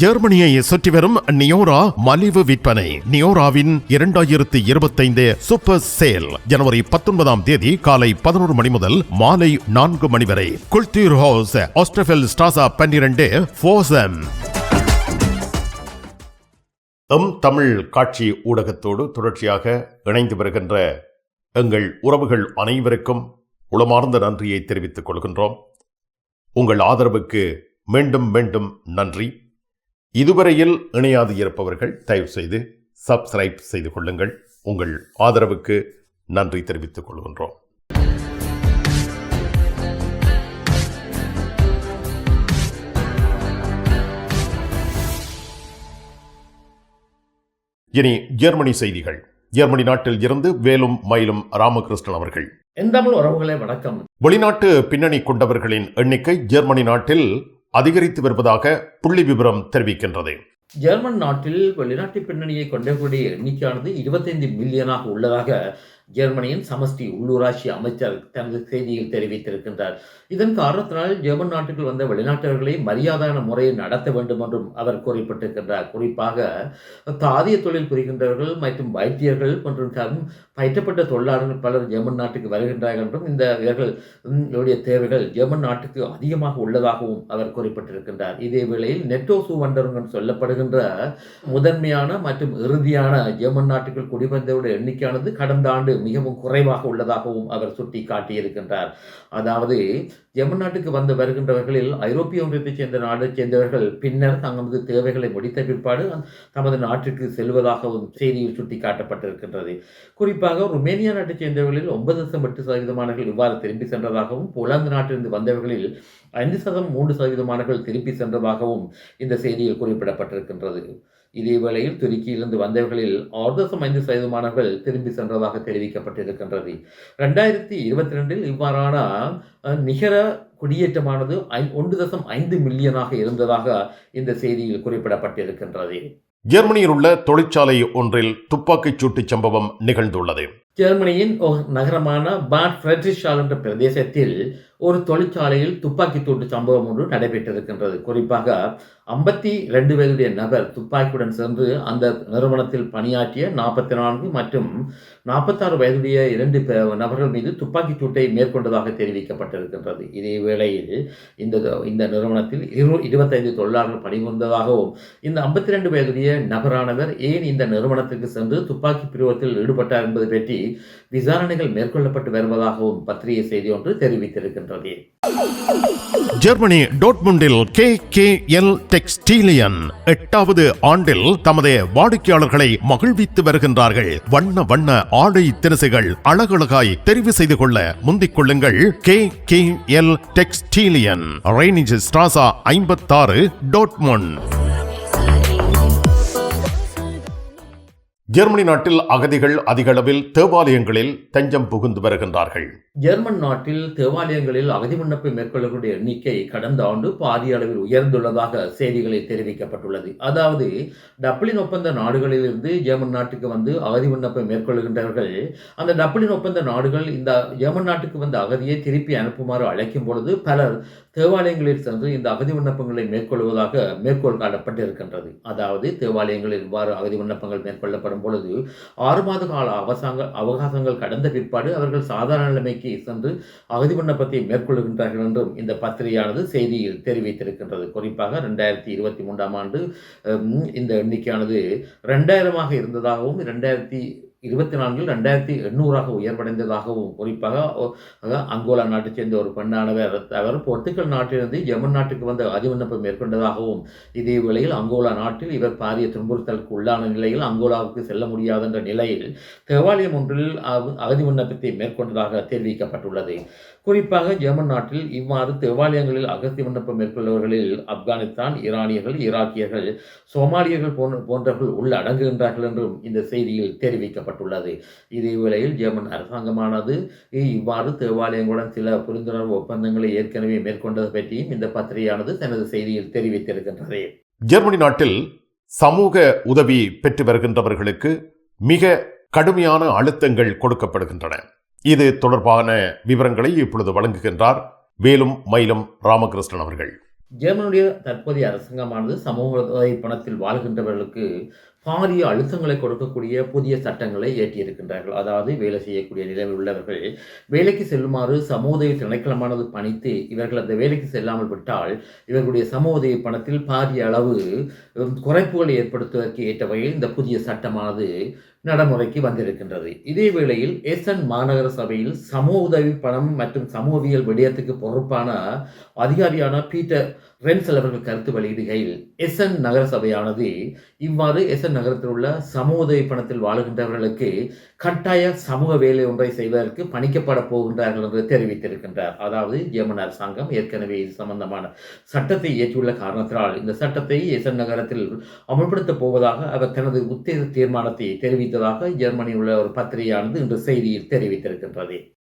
ஜெர்மனியை சுற்றி வரும் நியோரா மலிவு விற்பனை. நியோராவின் இரண்டாயிரத்தி இருபத்தைந்து சூப்பர் சேல் ஜனவரி பத்தொன்பதாம் தேதி காலை பதினோரு மணி முதல் மாலை நான்கு மணி வரை. குல்தீர் ஹவுஸ் ஆஸ்ட்ரஃபெல் ஸ்டாசா பன்னிரண்டு ஃபோசம் எம் தமிழ் காட்சி ஊடகத்தோடு தொடர்ச்சியாக இணைந்து வருகின்ற எங்கள் உறவுகள் அனைவருக்கும் உளமார்ந்த நன்றியை தெரிவித்துக் கொள்கின்றோம். உங்கள் ஆதரவுக்கு மீண்டும் மீண்டும் நன்றி. இதுவரையில் இணையாது இருப்பவர்கள் தயவு செய்து சப்ஸ்கிரைப் செய்து கொள்ளுங்கள். உங்கள் ஆதரவுக்கு நன்றி தெரிவித்துக் கொள்கின்றோம். இனி ஜெர்மனி செய்திகள். ஜெர்மனி நாட்டில் இருந்து வேலும் மயிலும் ராமகிருஷ்ணன் அவர்கள். எந்தமிழ் உறவுகளே வணக்கம். வெளிநாட்டு பின்னணி கொண்டவர்களின் எண்ணிக்கை ஜெர்மனி நாட்டில் அதிகரித்து வருவதாக புள்ளி விவரம் தெரிவிக்கின்றது. ஜெர்மன் நாட்டில் வெளிநாட்டு பின்னணியை கொண்டவர்களுடைய எண்ணிக்கையானது இருபத்தைந்து மில்லியனாக உள்ளதாக ஜெர்மனியின் சமஸ்டி உள்ளூராட்சி அமைச்சர் தனது செய்தியில் தெரிவித்திருக்கின்றார். இதன் காரணத்தினால் ஜெர்மன் நாட்டுக்கு வந்த வெளிநாட்டவர்களை மரியாதையான முறையில் நடத்த வேண்டும் என்றும் அவர் குறிப்பிட்டிருக்கின்றார். குறிப்பாக தாதிய தொழில் புரிகின்றவர்கள் மற்றும் வைத்தியர்கள் மற்றும் பயிற்றப்பட்ட தொழிலாளர்கள் பலர் ஜெர்மன் நாட்டுக்கு வருகின்றார்கள் என்றும் இந்த இவர்கள் இவருடைய தேவைகள் ஜெர்மன் நாட்டுக்கு அதிகமாக உள்ளதாகவும் அவர் குறிப்பிட்டிருக்கின்றார். இதே வேளையில் நெட்டோ சூவண்டருங்கன் சொல்லப்படுகின்ற முதன்மையான மற்றும் இறுதியான ஜெர்மன் நாட்டுக்குள் குடிவந்தவருடைய எண்ணிக்கையானது கடந்த ஆண்டு மிகவும் குறைவாக உள்ளதாகவும் அவர் சுட்டி காட்டியிருக்கின்றார். அதாவது ஜெர்மன் நாட்டுக்கு வந்து வருகின்றவர்களில் ஐரோப்பிய ஒன்றியத்தைச் சேர்ந்த நாடைச் சேர்ந்தவர்கள் பின்னர் தங்களது தேவைகளை முடித்த பிற்பாடு தமது நாட்டிற்கு செல்வதாகவும் செய்தியில் சுட்டி காட்டப்பட்டிருக்கின்றது. குறிப்பாக ருமேனியா நாட்டைச் சேர்ந்தவர்களில் ஒன்பது தசம் எட்டு சதவீதமானவர்கள் இவ்வாறு திரும்பி சென்றதாகவும் போலாந்து நாட்டிலிருந்து வந்தவர்களில் ஐந்து சதம் மூன்று சதவீதமானவர்கள் திருப்பி சென்றதாகவும் இந்த செய்தியில் குறிப்பிடப்பட்டிருக்கின்றது. இதே வேளையில் துருக்கியிலிருந்து வந்தவர்களில் ஆறு தசம் ஐந்து சதவீதமானவர்கள் திரும்பி சென்றதாக தெரிவிக்கப்பட்டிருக்கின்றது. ரெண்டாயிரத்தி இருபத்தி ரெண்டில் இவ்வாறான நிகர குடியேற்றமானது ஐ ஒன்று தசம் ஐந்து மில்லியனாக இருந்ததாக இந்த செய்தியில் குறிப்பிடப்பட்டிருக்கின்றது. ஜெர்மனியில் உள்ள தொழிற்சாலை ஒன்றில் துப்பாக்கிச் சூட்டுச் சம்பவம் நிகழ்ந்துள்ளது. ஜெர்மனியின் ஒரு நகரமான பாட் ஃப்ரெட்ரிஷால் என்ற பிரதேசத்தில் ஒரு தொழிற்சாலையில் துப்பாக்கி தூட்டு சம்பவம் ஒன்று நடைபெற்றிருக்கின்றது. குறிப்பாக ஐம்பத்தி ரெண்டு வயதுடைய நபர் துப்பாக்கியுடன் சென்று அந்த நிறுவனத்தில் பணியாற்றிய நாற்பத்தி நான்கு மற்றும் நாற்பத்தாறு வயதுடைய இரண்டு நபர்கள் மீது துப்பாக்கி சூட்டை மேற்கொண்டதாக தெரிவிக்கப்பட்டிருக்கின்றது. இதே வேளையில் இந்த இந்த நிறுவனத்தில் இரு இருபத்தைந்து தொழிலாளர்கள் பணிபுரிந்ததாகவும் இந்த ஐம்பத்தி ரெண்டு வயதுடைய நபரானவர் ஏன் இந்த நிறுவனத்திற்கு சென்று துப்பாக்கி பிரிவத்தில் ஈடுபட்டார் என்பது பற்றி விசாரணைகள் மேற்கொள்ளப்பட்டு வருவதாகவும் பத்திரிகை செய்தி ஒன்று தெரிவித்திருக்கின்றது. ஜெர்மனி டோட்முண்டில் கே கே எல் டெக்ஸ்டீலியன் எட்டாவது ஆண்டில் தமது வாடிக்கையாளர்களை மகிழ்வித்து வருகின்றார்கள். வண்ண வண்ண ஆடை தினசுகள் அழகழகாய் தெரிவு செய்து கொள்ள முந்திக் கொள்ளுங்கள். கே கே எல் டெக்ஸ்டீலியன் ரெய்னிஜ் ஸ்ட்ராசா ஐம்பத்தாறு டோட்முண்ட் ஜெர்மனி நாட்டில் அகதிகள் அதிகளவில் தேவாலயங்களில் தஞ்சம் புகுந்து வருகின்றார்கள். ஜெர்மன் நாட்டில் தேவாலயங்களில் அகதி விண்ணப்பம் மேற்கொள்ளக்கூடிய எண்ணிக்கை கடந்த ஆண்டு பாதி அளவில் உயர்ந்துள்ளதாக செய்திகளில் தெரிவிக்கப்பட்டுள்ளது. அதாவது டப்ளின் ஒப்பந்த நாடுகளிலிருந்து ஜெர்மன் நாட்டுக்கு வந்து அகதி விண்ணப்பம் மேற்கொள்கின்றவர்கள் அந்த டப்ளின் ஒப்பந்த நாடுகள் இந்த ஜெர்மன் நாட்டுக்கு வந்த அகதியை திருப்பி அனுப்புமாறு அழைக்கும் பொழுது பலர் தேவாலயங்களில் சென்று இந்த அகதி விண்ணப்பங்களை மேற்கொள்வதாக மேற்கோள் காட்டப்பட்டிருக்கின்றது. அதாவது தேவாலயங்களில் இவ்வாறு அகதி விண்ணப்பங்கள் மேற்கொள்ளப்படும் பொழுது ஆறு மாத கால அவசாங்க அவகாசங்கள் கடந்த பிற்பாடு அவர்கள் சாதாரண நிலைமைக்கு சென்று அகதி விண்ணப்பத்தை மேற்கொள்கின்றார்கள் என்றும் இந்த பத்திரிகையானது செய்தியில் தெரிவித்திருக்கின்றது. குறிப்பாக ரெண்டாயிரத்தி இருபத்தி மூன்றாம் ஆண்டு இந்த எண்ணிக்கையானது ரெண்டாயிரமாக இருந்ததாகவும் ரெண்டாயிரத்தி இருபத்தி நான்கில் ரெண்டாயிரத்தி எண்ணூறாக உயர்வடைந்ததாகவும் குறிப்பாக அங்கோலா நாட்டைச் சேர்ந்த ஒரு பெண்ணானவர் அவர் போர்த்துக்கல் நாட்டிலிருந்து ஜெர்மன் நாட்டுக்கு வந்து அதிவிண்ணப்பம் மேற்கொண்டதாகவும் இதே வேளையில் அங்கோலா நாட்டில் இவர் பாரிய துன்புறுத்தலுக்கு உள்ளான நிலையில் அங்கோலாவுக்கு செல்ல முடியாத என்ற நிலையில் தேவாலயம் ஒன்றில் அவ- அகதி விண்ணப்பத்தை மேற்கொண்டதாக தெரிவிக்கப்பட்டுள்ளது. குறிப்பாக ஜெர்மன் நாட்டில் இவ்வாறு தேவாலயங்களில் அகதி விண்ணப்பம் மேற்கொள்ளவர்களில் ஆப்கானிஸ்தான் ஈரானியர்கள் ஈராக்கியர்கள் சோமாலியர்கள் போன்ற போன்றவர்கள் உள்ள அடங்குகின்றார்கள் என்றும் இந்த செய்தியில் தெரிவிக்கப்பட்டுள்ளது. இதே வேளையில் ஜெர்மன் அரசாங்கமானது இவ்வாறு தேவாலயங்களுடன் சில புரிந்துணர்வு ஒப்பந்தங்களை ஏற்கனவே மேற்கொண்டது பற்றியும் இந்த பத்திரிகையானது தனது செய்தியில் தெரிவித்திருக்கின்றது. ஜெர்மனி நாட்டில் சமூக உதவி பெற்று வருகின்றவர்களுக்கு மிக கடுமையான அழுத்தங்கள் கொடுக்கப்படுகின்றன. இது தொடர்பான விவரங்களை இப்பொழுது வழங்குகின்றார் வேலும் மயிலும் ராமகிருஷ்ணன் அவர்கள். ஜெர்மனுடைய தற்போதைய அரசாங்கமானது சமூக பணத்தில் வாழ்கின்றவர்களுக்கு பாரிய அழுத்தங்களை கொடுக்கக்கூடிய புதிய சட்டங்களை இயற்றியிருக்கின்றார்கள். அதாவது வேலை செய்யக்கூடிய நிலையில் உள்ளவர்கள் வேலைக்கு செல்லுமாறு சமூக திணைக்களமானது பணித்து இவர்கள் அந்த வேலைக்கு செல்லாமல் விட்டால் இவர்களுடைய சமூக பணத்தில் பாரிய அளவு குறைப்புகளை ஏற்படுத்துவதற்கு ஏற்ற வகையில் இந்த புதிய சட்டமானது நடைமுறைக்கு வந்திருக்கின்றது. இதே வேளையில் எஸ்என் மாநகர சபையில் சமூக உதவி பணம் மற்றும் சமூகவியல் விடயத்துக்கு பொறுப்பான அதிகாரியான பீட்டர் ரென்சல் அவர்கள் கருத்து வெளியிடுகையில் எஸ்என் நகர சபையானது இவ்வாறு எஸ்என் நகரத்தில் உள்ள சமூக உதவி பணத்தில் வாழுகின்றவர்களுக்கு கட்டாய சமூக வேலை ஒன்றை செய்வதற்கு பணிக்கப்பட போகின்றார்கள் என்று தெரிவித்திருக்கின்றார். அதாவது ஜெர்மன் அரசாங்கம் ஏற்கனவே இது சம்பந்தமான சட்டத்தை இயற்றியுள்ள காரணத்தினால் இந்த சட்டத்தை எஸ்என் நகரத்தில் அமல்படுத்தப் போவதாக அவர் தனது உத்தேச தீர்மானத்தை தெரிவித்ததாக ஜெர்மனியில் உள்ள ஒரு பத்திரிகையானது இன்று செய்தியில் தெரிவித்திருக்கின்றது.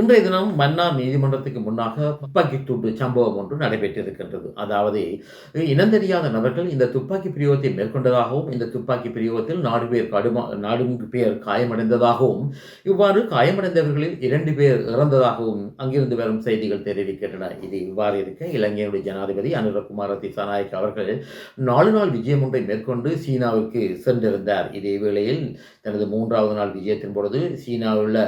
இன்றைய தினம் மன்னார் நீதிமன்றத்துக்கு முன்னாக துப்பாக்கி சூட்டு சம்பவம் ஒன்று நடைபெற்றிருக்கின்றது. அதாவது இனந்தெரியாத நபர்கள் இந்த துப்பாக்கி பிரயோகத்தை மேற்கொண்டதாகவும் இந்த துப்பாக்கி பிரயோகத்தில் நாலு பேர் கடுமா நான்கு பேர் காயமடைந்ததாகவும் இவ்வாறு காயமடைந்தவர்களில் இரண்டு பேர் இறந்ததாகவும் அங்கிருந்து வரும் செய்திகள் தெரிவிக்கின்றன. இது இவ்வாறு இருக்க இலங்கையுடைய ஜனாதிபதி அனுரகுமார திசாநாயக் அவர்கள் நாலு நாள் விஜயம் ஒன்றை மேற்கொண்டு சீனாவுக்கு சென்றிருந்தார். இதே வேளையில் தனது மூன்றாவது நாள் விஜயத்தின் பொழுது சீனாவில் உள்ள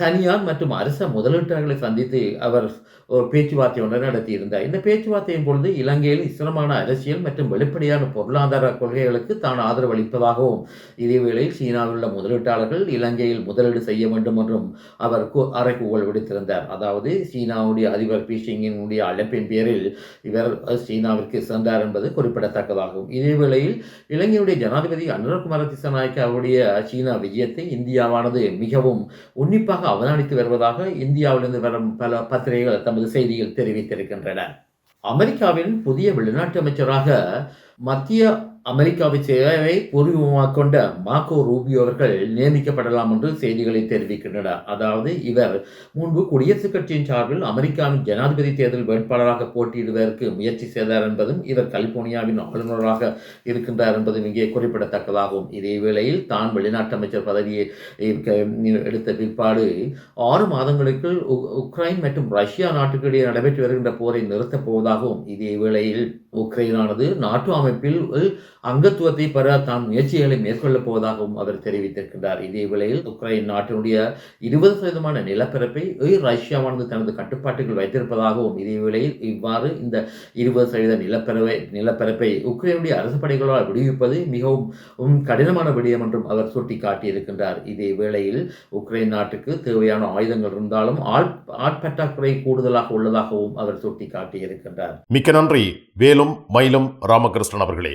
தனியார் மற்றும் அரசு முதலீட்டாளர்களை சந்தித்து அவர் ஒரு பேச்சுவார்த்தை ஒன்றை நடத்தியிருந்தார். இந்த பேச்சுவார்த்தையின் பொழுது இலங்கையில் இஸ்லமான அரசியல் மற்றும் வெளிப்படையான பொருளாதார கொள்கைகளுக்கு தான் ஆதரவு அளிப்பதாகவும் இதேவேளையில் சீனாவில் உள்ள முதலீட்டாளர்கள் இலங்கையில் முதலீடு செய்ய வேண்டும் என்றும் அவர் கு- அறைகூவல் விடுத்திருந்தார். அதாவது சீனாவுடைய அதிபர் பீஷிங்கினுடைய அழைப்பின் பேரில் இவர் சீனாவிற்கு சென்றார் என்பது குறிப்பிடத்தக்கதாகும். இதேவேளையில் இலங்கையுடைய ஜனாதிபதி அனுரகுமார திசாநாயக்காவுடைய சீனா விஜயத்தை இந்தியாவானது மிகவும் உன்னிப்பாக அவதானித்து வருவதாக இந்தியாவிலிருந்து வரும் பல பத்திரிகைகள் தமது செய்தியில் தெரிவித்திருக்கின்றன. அமெரிக்காவின் புதிய வெளிநாட்டு அமைச்சராக மத்திய அமெரிக்காவை சேவை பூர்வீகமாக கொண்ட மார்க்கோ ரூபியோ அவர்கள் நியமிக்கப்படலாம் என்று செய்திகளை தெரிவிக்கின்றன அதாவது இவர் முன்பு குடியரசுக் கட்சியின் சார்பில் அமெரிக்காவின் ஜனாதிபதி தேர்தல் வேட்பாளராக போட்டியிடுவதற்கு முயற்சி செய்தார் என்பதும் இவர் கலிபோர்னியாவின் ஆளுநராக இருக்கின்றார் என்பதும் இங்கே குறிப்பிடத்தக்கதாகும். இதே வேளையில் தான் வெளிநாட்டு அமைச்சர் பதவியை எடுத்த பிற்பாடு ஆறு மாதங்களுக்குள் உக்ரைன் மற்றும் ரஷ்யா நாட்டுக்கிடையே நடைபெற்று வருகின்ற போரை நிறுத்தப் போவதாகவும் இதே வேளையில் உக்ரைனானது நாட்டு அமைப்பில் அங்கத்துவத்தை பெற தான் முயற்சிகளை மேற்கொள்ளப் போவதாகவும் அவர் தெரிவித்திருக்கின்றார். இதே வேளையில் உக்ரைன் நாட்டினுடைய இருபது சதவீதமான நிலப்பரப்பை ரஷ்யாவானது தனது கட்டுப்பாட்டுகள் வைத்திருப்பதாகவும் இதே வேளையில் இவ்வாறு இந்த இருபது சதவீத நிலப்பரப்பை நிலப்பரப்பை உக்ரைனுடைய அரசு படைகளால் விடுவிப்பது மிகவும் கடினமான விடயம் என்றும் அவர் சுட்டிக்காட்டியிருக்கின்றார். இதே வேளையில் உக்ரைன் நாட்டுக்கு தேவையான ஆயுதங்கள் இருந்தாலும் ஆள் ஆட்பற்றாக்குறை கூடுதலாக உள்ளதாகவும் அவர் சுட்டிக்காட்டியிருக்கின்றார். மிக்க நன்றி. வேலும் மயிலும் ராமகிருஷ்ணன் அவர்களே.